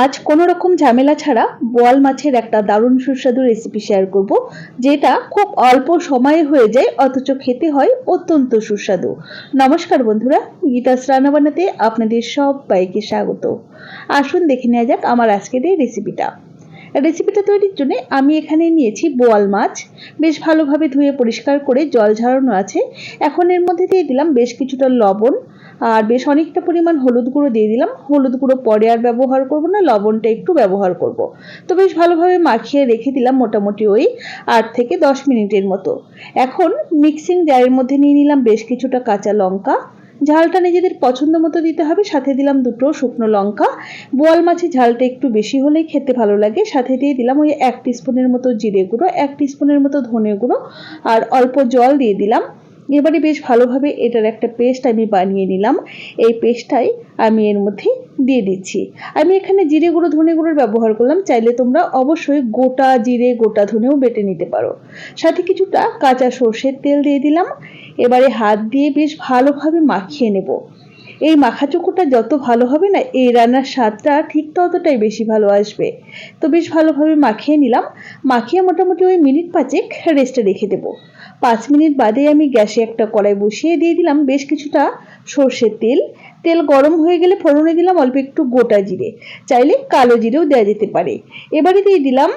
আজ কোনো রকম ঝামেলা ছাড়া বোয়াল মাছের একটা দারুণ সুস্বাদু রেসিপি শেয়ার করব, যেটা খুব অল্প সময়ে হয়ে যায়, অথচ খেতে হয় অত্যন্ত সুস্বাদু। নমস্কার বন্ধুরা, গীতাস রান্না বানাতে আপনাদের সবাইকে স্বাগত। আসুন দেখে নেওয়া যাক আমার আজকের এই রেসিপিটা রেসিপিটা তৈরির জন্য আমি এখানে নিয়েছি বোয়াল মাছ। বেশ ভালোভাবে ধুয়ে পরিষ্কার করে জল ঝরানো আছে। এখন এর মধ্যে দিয়ে দিলাম বেশ কিছুটা লবণ আর বেশ অনেকটা পরিমাণ হলুদ গুঁড়ো দিয়ে দিলাম। হলুদ গুঁড়ো পরে আর ব্যবহার করব না, লবণটা একটু ব্যবহার করব। তো বেশ ভালোভাবে মাখিয়ে রেখে দিলাম মোটামুটি ওই আট থেকে দশ মিনিটের মতো। এখন মিক্সিং জারের মধ্যে নিয়ে নিলাম বেশ কিছুটা কাঁচা লঙ্কা। ঝালটা নিজেদের পছন্দ মতো দিতে হবে, সাথে দিলাম দুটো শুকনো লঙ্কা। বোয়াল মাছের ঝালটা একটু বেশি হলেই খেতে ভালো লাগে। সাথে দিয়ে দিলাম ওই এক স্পুনের মতো জিরে গুঁড়ো, এক স্পুনের মতো ধনে গুঁড়ো। আর অল্প জল দিয়ে দিলাম। এবারে বেশ ভালোভাবে এটার একটা পেস্ট আমি বানিয়ে নিলাম। এই পেস্টটাই আমি এর মধ্যে দিয়ে দিচ্ছি। আমি এখানে জিরে গুঁড়ো, ধনে গুঁড়োর ব্যবহার করলাম। চাইলে তোমরা অবশ্যই গোটা জিরে, গোটা ধনেও বেটে নিতে পারো। সাথে কিছুটা কাঁচা সর্ষের তেল দিয়ে দিলাম। এবারে হাত দিয়ে বেশ ভালোভাবে মাখিয়ে নেব। এই মাখাচোকোটা যত ভালো হবে না, এই রান্নার স্বাদটা ঠিক ততটাই বেশি ভালো আসবে। তো বেশ ভালোভাবে মাখিয়ে নিলাম। মাখিয়ে মোটামুটি ওই মিনিট পাঁচেক রেস্টে রেখে দেবো। পাঁচ মিনিট বাদে আমি গ্যাসে একটা কড়াই বসিয়ে দিয়ে দিলাম বেশ কিছুটা সর্ষের তেল। তেল গরম হয়ে গেলে ফোড়নে দিলাম অল্প একটু গোটা জিরে। চাইলে কালো জিরেও দেওয়া যেতে পারে। এবারে দিয়ে দিলাম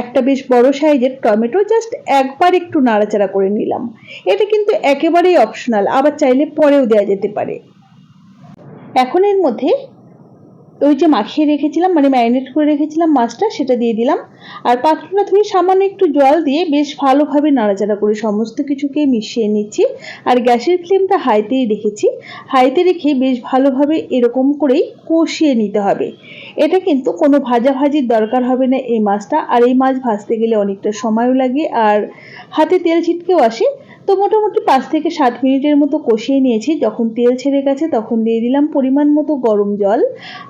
একটা বেশ বড় সাইজের টমেটো, জাস্ট একবার একটু নাড়াচাড়া করে নিলাম। এটা কিন্তু একেবারেই অপশনাল আবার চাইলে পরেও দেওয়া যেতে পারে। এখন এর মধ্যে ওই যে মাখিয়ে রেখেছিলাম মানে ম্যারিনেট করে রেখেছিলাম মাছটা, সেটা দিয়ে দিলাম। আর পাত্রটা ধুয়ে সামান্য একটু জল দিয়ে বেশ ভালোভাবে নাড়াচাড়া করে সমস্ত কিছুকে মিশিয়ে নিচ্ছি। আর গ্যাসের ফ্লেমটা হাইতেই রেখেছি। হাইতে রেখে বেশ ভালোভাবে এরকম করেই কষিয়ে নিতে হবে। এটা কিন্তু কোনো ভাজাভাজির দরকার হবে না এই মাছটা। আর এই মাছ ভাজতে গেলে অনেকটা সময়ও লাগে। আর হাতে তেল ছিটকেও আসে। তো মোটামুটি পাঁচ থেকে সাত মিনিটের মতো কষিয়ে নিয়েছি। যখন তেল ছেড়ে গেছে তখন দিয়ে দিলাম পরিমাণ মতো গরম জল।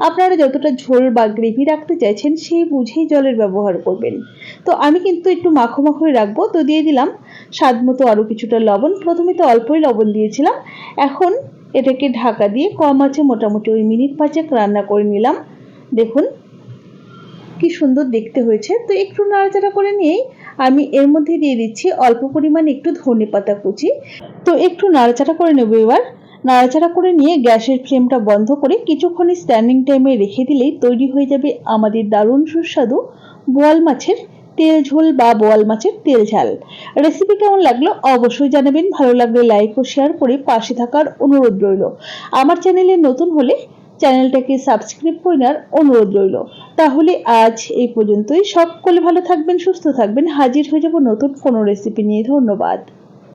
আপনারা যতটা ঝোল বা গ্রেভি রাখতে চাইছেন সেই বুঝেই জলের ব্যবহার করবেন। তো আমি কিন্তু একটু মাখো মাখোই রাখব। তো দিয়ে দিলাম স্বাদ মতো আরও কিছুটা লবণ। প্রথমে তো অল্পই লবণ দিয়েছিলাম। এখন এটাকে ঢাকা দিয়ে কম আছে মোটামুটি ওই মিনিট পাঁচেক রান্না করে নিলাম। দেখুন কি সুন্দর দেখতে হয়েছে। তো একটু নাড়াচাড়া করে নিয়েই আমি এর মধ্যে দিয়ে দিচ্ছি অল্প পরিমাণ একটু ধনে পাতা কুচি। তো একটু নাড়াচাড়া করে নেব এবার। নাড়াচাড়া করে নিয়ে গ্যাসের ফ্লেমটা বন্ধ করে কিছুক্ষণ স্ট্যান্ডিং টাইমে রেখে দিলেই তৈরি হয়ে যাবে আমাদের দারুণ সুস্বাদু বোয়াল মাছের তেল ঝোল বা বোয়াল মাছের তেল ঝাল। রেসিপি কেমন লাগল অবশ্যই জানাবেন। ভালো লাগলে লাইক ও শেয়ার করে পাশে থাকার অনুরোধ রইল। আমার চ্যানেলে নতুন হলে চ্যানেলটাকে সাবস্ক্রাইব করার অনুরোধ রইল। তাহলে আজ এই পর্যন্তই। সকলে ভালো থাকবেন, সুস্থ থাকবেন। হাজির হয়ে যাব নতুন কোনো রেসিপি নিয়ে। ধন্যবাদ।